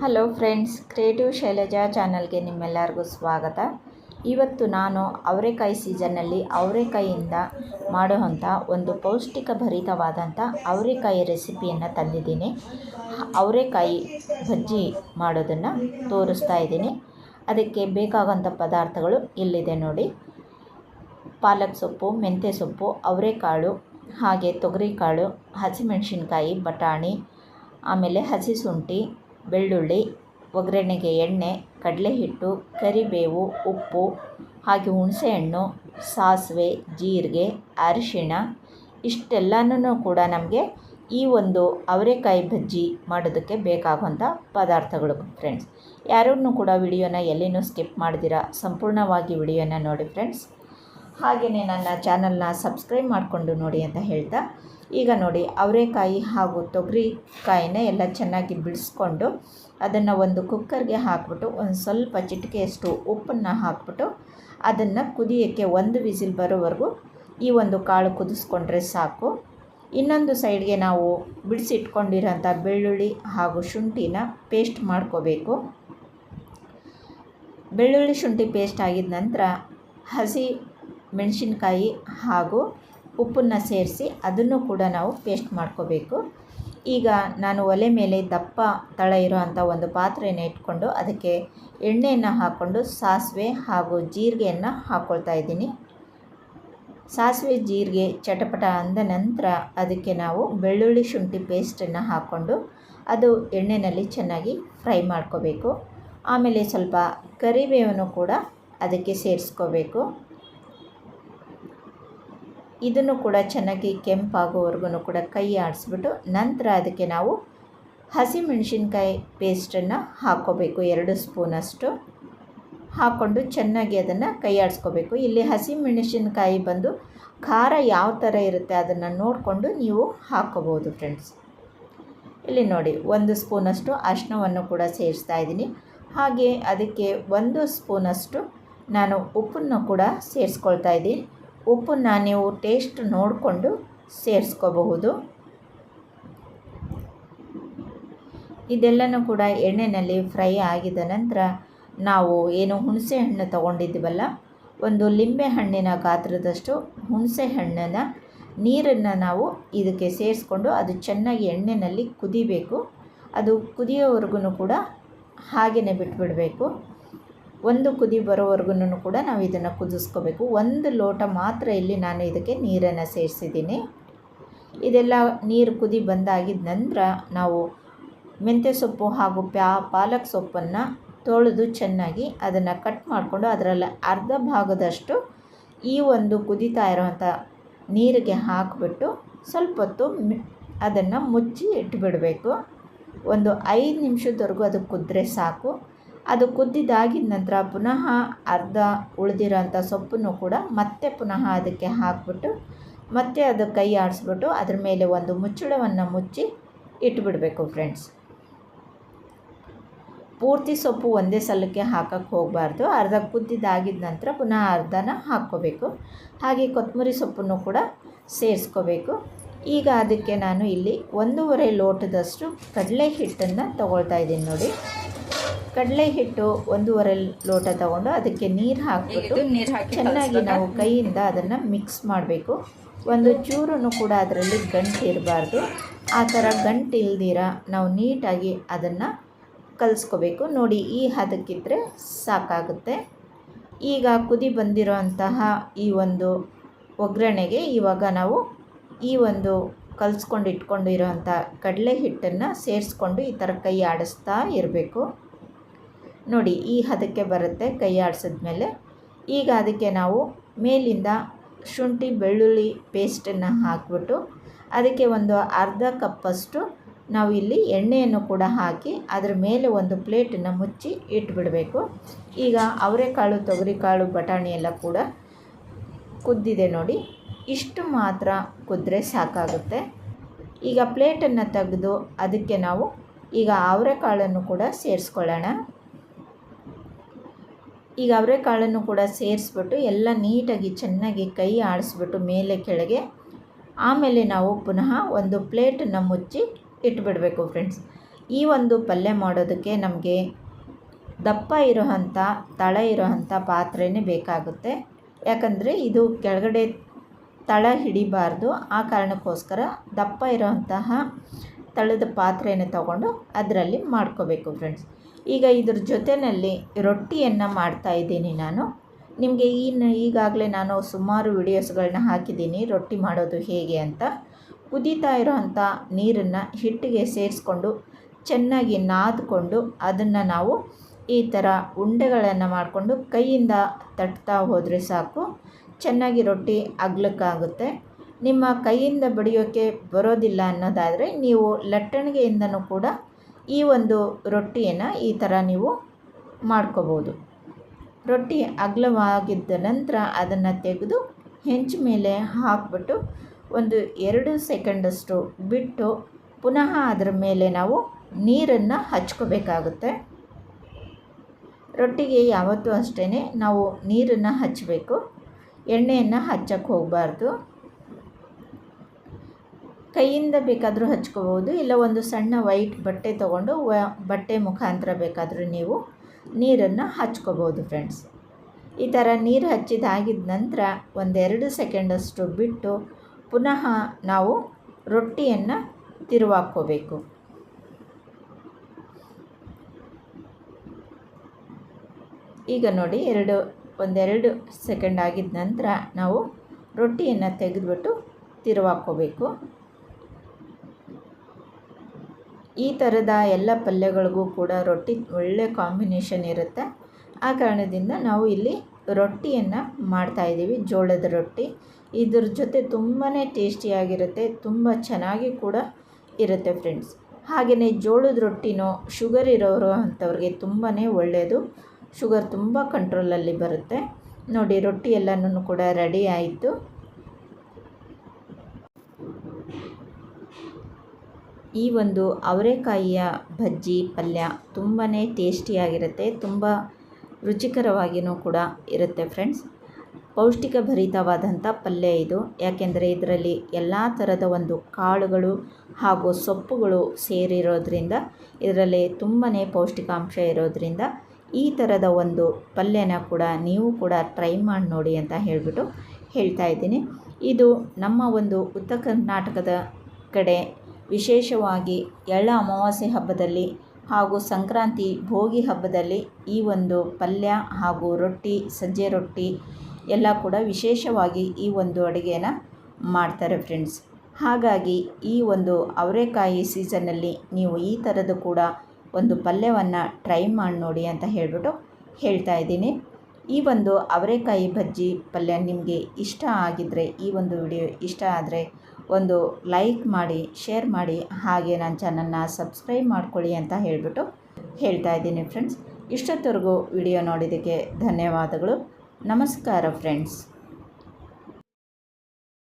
Hello friends creative Shailaja ಚಾನಲ್ಗೆ ನಿಮ್ಮೆಲ್ಲರಿಗೂ ಸ್ವಾಗತ. ಇವತ್ತು ನಾನು ಅವರೆಕಾಯಿ ಸೀಸನ್ನಲ್ಲಿ ಅವರೆಕಾಯಿಯಿಂದ ಮಾಡುವಂಥ ಒಂದು ಪೌಷ್ಟಿಕ ಭರಿತವಾದಂಥ ಅವರೆಕಾಯಿ ರೆಸಿಪಿಯನ್ನು ತಂದಿದ್ದೀನಿ. ಅವರೆಕಾಯಿ ಬಜ್ಜಿ ಮಾಡೋದನ್ನು ತೋರಿಸ್ತಾ ಇದ್ದೀನಿ. ಅದಕ್ಕೆ ಬೇಕಾಗೋಂಥ ಪದಾರ್ಥಗಳು ಇಲ್ಲಿದೆ ನೋಡಿ. ಪಾಲಕ್ ಸೊಪ್ಪು, ಮೆಂತ್ಯ ಸೊಪ್ಪು, ಅವರೆಕಾಳು, ಹಾಗೆ ತೊಗರಿಕಾಳು, ಹಸಿಮೆಣಸಿನ್ಕಾಯಿ, ಬಟಾಣಿ, ಆಮೇಲೆ ಹಸಿ ಶುಂಠಿ ಬೆಳ್ಳುಳ್ಳಿ, ಒಗ್ಗರಣೆಗೆ ಎಣ್ಣೆ ಕಡಲೆ ಹಿಟ್ಟು ಕರಿಬೇವು, ಉಪ್ಪು, ಹಾಗೆ ಹುಣಸೆಹಣ್ಣು, ಸಾಸಿವೆ, ಜೀರಿಗೆ, ಅರಿಶಿಣ, ಇಷ್ಟೆಲ್ಲನೂ ಕೂಡ ನಮಗೆ ಈ ಒಂದು ಅವರೆಕಾಯಿ ಬಜ್ಜಿ ಮಾಡೋದಕ್ಕೆ ಬೇಕಾಗುವಂಥ ಪದಾರ್ಥಗಳು ಫ್ರೆಂಡ್ಸ್ ಯಾರೂ ಕೂಡ ವಿಡಿಯೋನ ಎಲ್ಲಿನೂ ಸ್ಕಿಪ್ ಮಾಡಿದಿರ, ಸಂಪೂರ್ಣವಾಗಿ ವಿಡಿಯೋನ ನೋಡಿ ಫ್ರೆಂಡ್ಸ್ ಹಾಗೆಯೇ ನನ್ನ ಚಾನಲ್ನ ಸಬ್ಸ್ಕ್ರೈಬ್ ಮಾಡಿಕೊಂಡು ನೋಡಿ ಅಂತ ಹೇಳ್ತಾ ಈಗ ನೋಡಿ, ಅವರೆಕಾಯಿ ಹಾಗೂ ತೊಗರಿ ಕಾಯಿನ ಎಲ್ಲ ಚೆನ್ನಾಗಿ ಬಿಡಿಸ್ಕೊಂಡು ಅದನ್ನು ಒಂದು ಕುಕ್ಕರ್ಗೆ ಹಾಕ್ಬಿಟ್ಟು ಒಂದು ಸ್ವಲ್ಪ ಚಿಟಿಕೆಯಷ್ಟು ಉಪ್ಪನ್ನು ಹಾಕ್ಬಿಟ್ಟು ಅದನ್ನು ಕುದಿಯೋಕ್ಕೆ ಒಂದು ವಿಸಿಲ್ ಬರೋವರೆಗೂ ಈ ಒಂದು ಕಾಳು ಕುದಿಸ್ಕೊಂಡ್ರೆ ಸಾಕು. ಇನ್ನೊಂದು ಸೈಡ್ಗೆ ನಾವು ಬಿಡಿಸಿಟ್ಕೊಂಡಿರೋಂಥ ಬೆಳ್ಳುಳ್ಳಿ ಹಾಗೂ ಶುಂಠಿನ ಪೇಸ್ಟ್ ಮಾಡ್ಕೋಬೇಕು. ಬೆಳ್ಳುಳ್ಳಿ ಶುಂಠಿ ಪೇಸ್ಟ್ ಆಗಿದ ನಂತರ ಹಸಿ ಮೆಣಸಿನ್ಕಾಯಿ ಹಾಗೂ ಉಪ್ಪನ್ನು ಸೇರಿಸಿ ಅದನ್ನು ಕೂಡ ನಾವು ಪೇಸ್ಟ್ ಮಾಡ್ಕೋಬೇಕು. ಈಗ ನಾನು ಒಲೆ ಮೇಲೆ ದಪ್ಪ ತಳ ಇರೋವಂಥ ಒಂದು ಪಾತ್ರೆಯನ್ನು ಇಟ್ಕೊಂಡು ಅದಕ್ಕೆ ಎಣ್ಣೆಯನ್ನು ಹಾಕ್ಕೊಂಡು ಸಾಸಿವೆ ಹಾಗೂ ಜೀರಿಗೆಯನ್ನು ಹಾಕ್ಕೊಳ್ತಾ ಇದ್ದೀನಿ. ಸಾಸಿವೆ, ಜೀರಿಗೆ, ಚಟಪಟ ಅಂದ ನಂತರ ಅದಕ್ಕೆ ನಾವು ಬೆಳ್ಳುಳ್ಳಿ ಶುಂಠಿ ಪೇಸ್ಟನ್ನು ಹಾಕ್ಕೊಂಡು ಅದು ಎಣ್ಣೆಯಲ್ಲಿ ಚೆನ್ನಾಗಿ ಫ್ರೈ ಮಾಡ್ಕೋಬೇಕು. ಆಮೇಲೆ ಸ್ವಲ್ಪ ಕರಿಬೇವನ್ನು ಕೂಡ ಅದಕ್ಕೆ ಸೇರಿಸ್ಕೋಬೇಕು. ಇದನ್ನು ಕೂಡ ಚೆನ್ನಾಗಿ ಕೆಂಪಾಗೋವರೆಗೂ ಕೂಡ ಕೈ ಆಡಿಸ್ಬಿಟ್ಟು ನಂತರ ಅದಕ್ಕೆ ನಾವು ಹಸಿಮೆಣಸಿನ್ಕಾಯಿ ಪೇಸ್ಟನ್ನು ಹಾಕ್ಕೋಬೇಕು, ಎರಡು ಸ್ಪೂನಷ್ಟು. ಹಾಕ್ಕೊಂಡು ಚೆನ್ನಾಗಿ ಅದನ್ನು ಕೈ ಆಡಿಸ್ಕೋಬೇಕು ಇಲ್ಲಿ ಹಸಿಮೆಣಸಿನ್ಕಾಯಿ ಬಂದು ಖಾರ ಯಾವ ಥರ ಇರುತ್ತೆ ಅದನ್ನು ನೋಡಿಕೊಂಡು ನೀವು ಹಾಕ್ಕೋಬೋದು ಫ್ರೆಂಡ್ಸ್. ಇಲ್ಲಿ ನೋಡಿ, ಒಂದು ಸ್ಪೂನಷ್ಟು ಅರಿಶಿನವನ್ನು ಕೂಡ ಸೇರಿಸ್ತಾ ಇದ್ದೀನಿ. ಹಾಗೆ ಅದಕ್ಕೆ ಒಂದು ಸ್ಪೂನಷ್ಟು ನಾನು ಉಪ್ಪನ್ನು ಕೂಡ ಸೇರಿಸ್ಕೊಳ್ತಾ ಇದ್ದೀನಿ. ಉಪ್ಪನ್ನು ನೀವು ಟೇಸ್ಟ್ ನೋಡಿಕೊಂಡು ಸೇರಿಸ್ಕೋಬಹುದು. ಇದೆಲ್ಲನೂ ಕೂಡ ಎಣ್ಣೆಯಲ್ಲಿ ಫ್ರೈ ಆಗಿದ ನಂತರ ನಾವು ಏನು ಹುಣಸೆ ಹಣ್ಣು ತಗೊಂಡಿದ್ದೀವಲ್ಲ, ಒಂದು ಲಿಂಬೆ ಹಣ್ಣಿನ ಗಾತ್ರದಷ್ಟು ಹುಣಸೆ ಹಣ್ಣನ್ನು, ನೀರನ್ನು ನಾವು ಇದಕ್ಕೆ ಸೇರಿಸ್ಕೊಂಡು ಅದು ಚೆನ್ನಾಗಿ ಎಣ್ಣೆಯಲ್ಲಿ ಕುದಿಬೇಕು. ಅದು ಕುದಿಯೋವರೆಗೂ ಕೂಡ ಹಾಗೆಯೇ ಬಿಟ್ಬಿಡಬೇಕು. ಒಂದು ಕುದಿ ಬರೋವರೆಗೂ ಕೂಡ ನಾವು ಇದನ್ನು ಕುದಿಸ್ಕೋಬೇಕು. ಒಂದು ಲೋಟ ಮಾತ್ರ ಇಲ್ಲಿ ನಾನು ಇದಕ್ಕೆ ನೀರನ್ನು ಸೇರಿಸಿದ್ದೀನಿ. ಇದೆಲ್ಲ ನೀರು ಕುದಿ ಬಂದಾಗಿದ್ದ ನಂತರ ನಾವು ಮೆಂತ್ಯ ಸೊಪ್ಪು ಹಾಗೂ ಪ್ಯಾ, ಪಾಲಕ್ ಸೊಪ್ಪನ್ನು ತೊಳೆದು ಚೆನ್ನಾಗಿ ಅದನ್ನು ಕಟ್ ಮಾಡಿಕೊಂಡು ಅದರಲ್ಲಿ ಅರ್ಧ ಭಾಗದಷ್ಟು ಈ ಒಂದು ಕುದೀತಾ ಇರೋವಂಥ ನೀರಿಗೆ ಹಾಕಿಬಿಟ್ಟು ಸ್ವಲ್ಪ ಹೊತ್ತು ಅದನ್ನು ಮುಚ್ಚಿ ಇಟ್ಬಿಡಬೇಕು. ಒಂದು ಐದು ನಿಮಿಷದವರೆಗೂ ಅದು ಕುದ್ರೆ ಸಾಕು. ಅದು ಕುದ್ದಿದ್ದಾಗಿದ ನಂತರ ಪುನಃ ಅರ್ಧ ಉಳಿದಿರೋಂಥ ಸೊಪ್ಪನ್ನು ಕೂಡ ಮತ್ತೆ ಪುನಃ ಅದಕ್ಕೆ ಹಾಕ್ಬಿಟ್ಟು ಮತ್ತೆ ಅದು ಕೈ ಆಡಿಸ್ಬಿಟ್ಟು ಅದ್ರ ಮೇಲೆ ಒಂದು ಮುಚ್ಚಳವನ್ನು ಮುಚ್ಚಿ ಇಟ್ಬಿಡಬೇಕು ಫ್ರೆಂಡ್ಸ್. ಪೂರ್ತಿ ಸೊಪ್ಪು ಒಂದೇ ಸಲಕ್ಕೆ ಹಾಕಕ್ಕೆ ಹೋಗಬಾರ್ದು. ಅರ್ಧ ಕುದ್ದಿದ್ದಾಗಿದ ನಂತರ ಪುನಃ ಅರ್ಧನ ಹಾಕ್ಕೋಬೇಕು. ಹಾಗೆ ಕೊತ್ತಂಬರಿ ಸೊಪ್ಪನ್ನು ಕೂಡ ಸೇರಿಸ್ಕೋಬೇಕು. ಈಗ ಅದಕ್ಕೆ ನಾನು ಇಲ್ಲಿ ಒಂದೂವರೆ ಲೋಟದಷ್ಟು ಕಡಲೆ ಹಿಟ್ಟನ್ನು ತಗೊಳ್ತಾ ಇದ್ದೀನಿ ನೋಡಿ. ಕಡಲೆ ಹಿಟ್ಟು ಒಂದೂವರೆ ಲೋಟ ತಗೊಂಡು ಅದಕ್ಕೆ ನೀರು ಹಾಕಿಬಿಟ್ಟು ಚೆನ್ನಾಗಿ ನಾವು ಕೈಯಿಂದ ಅದನ್ನು ಮಿಕ್ಸ್ ಮಾಡಬೇಕು. ಒಂದು ಚೂರು ಕೂಡ ಅದರಲ್ಲಿ ಗಂಟು ಇರಬಾರ್ದು. ಆ ಥರ ಗಂಟು ಇಲ್ದಿರ ನಾವು ನೀಟಾಗಿ ಅದನ್ನು ಕಲಿಸ್ಕೋಬೇಕು. ನೋಡಿ ಈ ಹದಕ್ಕಿದ್ರೆ ಸಾಕಾಗುತ್ತೆ. ಈಗ ಕುದಿ ಬಂದಿರೋ ಅಂತಹ ಈ ಒಂದು ಒಗ್ಗರಣೆಗೆ ಇವಾಗ ನಾವು ಈ ಒಂದು ಕಲಿಸ್ಕೊಂಡು ಇಟ್ಕೊಂಡಿರೋಂಥ ಕಡಲೆ ಹಿಟ್ಟನ್ನು ಸೇರಿಸ್ಕೊಂಡು ಈ ಥರ ಕೈ ಆಡಿಸ್ತಾ ಇರಬೇಕು. ನೋಡಿ, ಈ ಹದಕ್ಕೆ ಬರುತ್ತೆ ಕೈ ಆಡಿಸಿದ್ಮೇಲೆ ಈಗ ಅದಕ್ಕೆ ನಾವು ಮೇಲಿಂದ ಶುಂಠಿ, ಬೆಳ್ಳುಳ್ಳಿ ಪೇಸ್ಟನ್ನು ಹಾಕಿಬಿಟ್ಟು, ಅದಕ್ಕೆ ಒಂದು ಅರ್ಧ ಕಪ್ಪಷ್ಟು ನಾವು ಇಲ್ಲಿ ಎಣ್ಣೆಯನ್ನು ಕೂಡ ಹಾಕಿ, ಅದರ ಮೇಲೆ ಒಂದು ಪ್ಲೇಟನ್ನು ಮುಚ್ಚಿ ಇಟ್ಬಿಡಬೇಕು. ಈಗ ಅವರೆಕಾಳು, ತೊಗರಿಕಾಳು, ಬಟಾಣಿ ಎಲ್ಲ ಕೂಡ ಕುದ್ದಿದೆ ನೋಡಿ. ಇಷ್ಟು ಮಾತ್ರ ಕುದ್ರೆ ಸಾಕಾಗುತ್ತೆ. ಈಗ ಪ್ಲೇಟನ್ನು ತೆಗೆದು ಅದಕ್ಕೆ ನಾವು ಈಗ ಅವರೆಕಾಳನ್ನು ಕೂಡ ಸೇರಿಸ್ಕೊಳ್ಳೋಣ. ಈಗ ಅವರೆಕಾಳನ್ನು ಕೂಡ ಸೇರಿಸ್ಬಿಟ್ಟು ಎಲ್ಲ ನೀಟಾಗಿ ಚೆನ್ನಾಗಿ ಕೈ ಆಡಿಸ್ಬಿಟ್ಟು ಮೇಲೆ ಕೆಳಗೆ ಆಮೇಲೆ ನಾವು ಪುನಃ ಒಂದು ಪ್ಲೇಟನ್ನು ಮುಚ್ಚಿ ಇಟ್ಬಿಡಬೇಕು ಫ್ರೆಂಡ್ಸ್. ಈ ಒಂದು ಪಲ್ಯ ಮಾಡೋದಕ್ಕೆ ನಮಗೆ ದಪ್ಪ ಇರೋವಂಥ, ತಳ ಇರೋವಂಥ ಪಾತ್ರೆನೇ ಬೇಕಾಗುತ್ತೆ. ಯಾಕಂದರೆ ಇದು ಕೆಳಗಡೆ ತಳ ಹಿಡಿಬಾರ್ದು. ಆ ಕಾರಣಕ್ಕೋಸ್ಕರ ದಪ್ಪ ಇರೋವಂತಹ ತಳದ ಪಾತ್ರೆಯನ್ನು ತಗೊಂಡು ಅದರಲ್ಲಿ ಮಾಡ್ಕೋಬೇಕು ಫ್ರೆಂಡ್ಸ್ ಈಗ ಇದ್ರ ಜೊತೆಯಲ್ಲಿ ರೊಟ್ಟಿಯನ್ನು ಮಾಡ್ತಾ ಇದ್ದೀನಿ ನಾನು. ನಿಮಗೆ ಈ ಈಗಾಗಲೇ ನಾನು ಸುಮಾರು ವಿಡಿಯೋಸ್ಗಳನ್ನ ಹಾಕಿದ್ದೀನಿ ರೊಟ್ಟಿ ಮಾಡೋದು ಹೇಗೆ ಅಂತ. ಕುದೀತಾ ಇರೋವಂಥ ನೀರನ್ನು ಹಿಟ್ಟಿಗೆ ಸೇರಿಸ್ಕೊಂಡು ಚೆನ್ನಾಗಿ ನಾದ್ಕೊಂಡು ಅದನ್ನು ನಾವು ಈ ಥರ ಉಂಡೆಗಳನ್ನು ಮಾಡಿಕೊಂಡು ಕೈಯಿಂದ ತಟ್ತಾ ಹೋದರೆ ಸಾಕು. ಚೆನ್ನಾಗಿ ರೊಟ್ಟಿ ಅಗ್ಲಕ್ಕಾಗುತ್ತೆ. ನಿಮ್ಮ ಕೈಯಿಂದ ಬಡಿಯೋಕ್ಕೆ ಬರೋದಿಲ್ಲ ಅನ್ನೋದಾದರೆ ನೀವು ಲಟ್ಟಣಿಗೆಯಿಂದನೂ ಕೂಡ ಈ ಒಂದು ರೊಟ್ಟಿಯನ್ನು ಈ ಥರ ನೀವು ಮಾಡ್ಕೋಬೋದು. ರೊಟ್ಟಿ ಅಗಲವಾಗಿದ್ದ ನಂತರ ಅದನ್ನು ತೆಗೆದು ಹೆಂಚು ಮೇಲೆ ಹಾಕ್ಬಿಟ್ಟು ಒಂದು ಎರಡು ಸೆಕೆಂಡಷ್ಟು ಬಿಟ್ಟು ಪುನಃ ಅದರ ಮೇಲೆ ನಾವು ನೀರನ್ನು ಹಚ್ಕೋಬೇಕಾಗುತ್ತೆ. ರೊಟ್ಟಿಗೆ ಯಾವತ್ತೂ ಅಷ್ಟೇ ನಾವು ನೀರನ್ನು ಹಚ್ಚಬೇಕು ಎಣ್ಣೆಯನ್ನು ಹಚ್ಚಕ್ಕೆ ಹೋಗಬಾರ್ದು. ಕೈಯಿಂದ ಬೇಕಾದರೂ ಹಚ್ಕೋಬೋದು, ಇಲ್ಲ ಒಂದು ಸಣ್ಣ ವೈಟ್ ಬಟ್ಟೆ ತೊಗೊಂಡು ವ, ಬಟ್ಟೆ ಮುಖಾಂತರ ಬೇಕಾದರೂ ನೀವು ನೀರನ್ನು ಹಚ್ಕೋಬೋದು ಫ್ರೆಂಡ್ಸ್ ಈ ಥರ ನೀರು ಹಚ್ಚಿದಾಗಿದ ನಂತರ ಒಂದೆರಡು ಸೆಕೆಂಡಷ್ಟು ಬಿಟ್ಟು ಪುನಃ ನಾವು ರೊಟ್ಟಿಯನ್ನು ತಿರುವಾಕ್ಕೋಬೇಕು. ಈಗ ನೋಡಿ ಎರಡು, ಒಂದೆರಡು ಸೆಕೆಂಡ್ ಆಗಿದ ನಂತರ ನಾವು ರೊಟ್ಟಿಯನ್ನು ತೆಗೆದುಬಿಟ್ಟು ತಿರುವಾಕ್ಕೋಬೇಕು. ಈ ಥರದ ಎಲ್ಲ ಪಲ್ಯಗಳಿಗೂ ಕೂಡ ರೊಟ್ಟಿ ಒಳ್ಳೆ ಕಾಂಬಿನೇಷನ್ ಇರುತ್ತೆ. ಆ ಕಾರಣದಿಂದ ನಾವು ಇಲ್ಲಿ ರೊಟ್ಟಿಯನ್ನು ಮಾಡ್ತಾಯಿದ್ದೀವಿ ಜೋಳದ ರೊಟ್ಟಿ. ಇದ್ರ ಜೊತೆ ತುಂಬಾ ಟೇಸ್ಟಿಯಾಗಿರುತ್ತೆ, ತುಂಬ ಚೆನ್ನಾಗಿ ಕೂಡ ಇರುತ್ತೆ ಫ್ರೆಂಡ್ಸ್ ಹಾಗೆಯೇ ಜೋಳದ ರೊಟ್ಟಿನೋ ಶುಗರ್ ಇರೋರು ಅಂಥವ್ರಿಗೆ ತುಂಬಾ ಒಳ್ಳೆಯದು. ಶುಗರ್ ತುಂಬ ಕಂಟ್ರೋಲಲ್ಲಿ ಬರುತ್ತೆ. ನೋಡಿ, ರೊಟ್ಟಿ ಎಲ್ಲನೂ ಕೂಡ ರೆಡಿ ಆಯಿತು. ಈ ಒಂದು ಅವರೆಕಾಯಿಯ ಬಜ್ಜಿ ಪಲ್ಯ ತುಂಬಾ ಟೇಸ್ಟಿಯಾಗಿರುತ್ತೆ, ತುಂಬ ರುಚಿಕರವಾಗಿಯೂ ಕೂಡ ಇರುತ್ತೆ ಫ್ರೆಂಡ್ಸ್. ಪೌಷ್ಟಿಕ ಭರಿತವಾದಂಥ ಪಲ್ಯ ಇದು. ಯಾಕೆಂದರೆ ಇದರಲ್ಲಿ ಎಲ್ಲ ಥರದ ಒಂದು ಕಾಳುಗಳು ಹಾಗೂ ಸೊಪ್ಪುಗಳು ಸೇರಿರೋದ್ರಿಂದ, ಇದರಲ್ಲಿ ತುಂಬಾ ಪೌಷ್ಟಿಕಾಂಶ ಇರೋದ್ರಿಂದ ಈ ಥರದ ಒಂದು ಪಲ್ಯನ ಕೂಡ ನೀವು ಕೂಡ ಟ್ರೈ ಮಾಡಿ ನೋಡಿ ಅಂತ ಹೇಳಿಬಿಟ್ಟು ಹೇಳ್ತಾ ಇದ್ದೀನಿ. ಇದು ನಮ್ಮ ಒಂದು ಉತ್ತರ ಕರ್ನಾಟಕದ ಕಡೆ ವಿಶೇಷವಾಗಿ ಎಳ್ಳ ಅಮಾವಾಸ್ಯೆ ಹಬ್ಬದಲ್ಲಿ ಹಾಗೂ ಸಂಕ್ರಾಂತಿ ಭೋಗಿ ಹಬ್ಬದಲ್ಲಿ ಈ ಒಂದು ಪಲ್ಯ ಹಾಗೂ ರೊಟ್ಟಿ ಸಜ್ಜೆ ರೊಟ್ಟಿ ಎಲ್ಲ ಕೂಡ ವಿಶೇಷವಾಗಿ ಈ ಒಂದು ಅಡುಗೆನ ಮಾಡ್ತಾರೆ ಫ್ರೆಂಡ್ಸ್ ಹಾಗಾಗಿ ಈ ಒಂದು ಅವರೆಕಾಯಿ ಸೀಸನ್ನಲ್ಲಿ ನೀವು ಈ ಥರದ್ದು ಕೂಡ ಒಂದು ಪಲ್ಯವನ್ನು ಟ್ರೈ ಮಾಡಿ ನೋಡಿ ಅಂತ ಹೇಳಿಬಿಟ್ಟು ಹೇಳ್ತಾ ಇದ್ದೀನಿ. ಈ ಒಂದು ಅವರೆಕಾಯಿ ಬಜ್ಜಿ ಪಲ್ಯ ನಿಮಗೆ ಇಷ್ಟ ಆಗಿದ್ದರೆ ಈ ಒಂದು ವಿಡಿಯೋ ಇಷ್ಟ ಆದರೆ ಒಂದು ಲೈಕ್ ಮಾಡಿ, ಶೇರ್ ಮಾಡಿ, ಹಾಗೆ ನನ್ನ ಚಾನಲ್ನ ಸಬ್ಸ್ಕ್ರೈಬ್ ಮಾಡ್ಕೊಳ್ಳಿ ಅಂತ ಹೇಳಿಬಿಟ್ಟು ಹೇಳ್ತಾ ಇದ್ದೀನಿ ಫ್ರೆಂಡ್ಸ್. ಇಷ್ಟೊತ್ತವರೆಗೂ ವಿಡಿಯೋ ನೋಡಿದ್ದಕ್ಕೆ ಧನ್ಯವಾದಗಳು. ನಮಸ್ಕಾರ ಫ್ರೆಂಡ್ಸ್.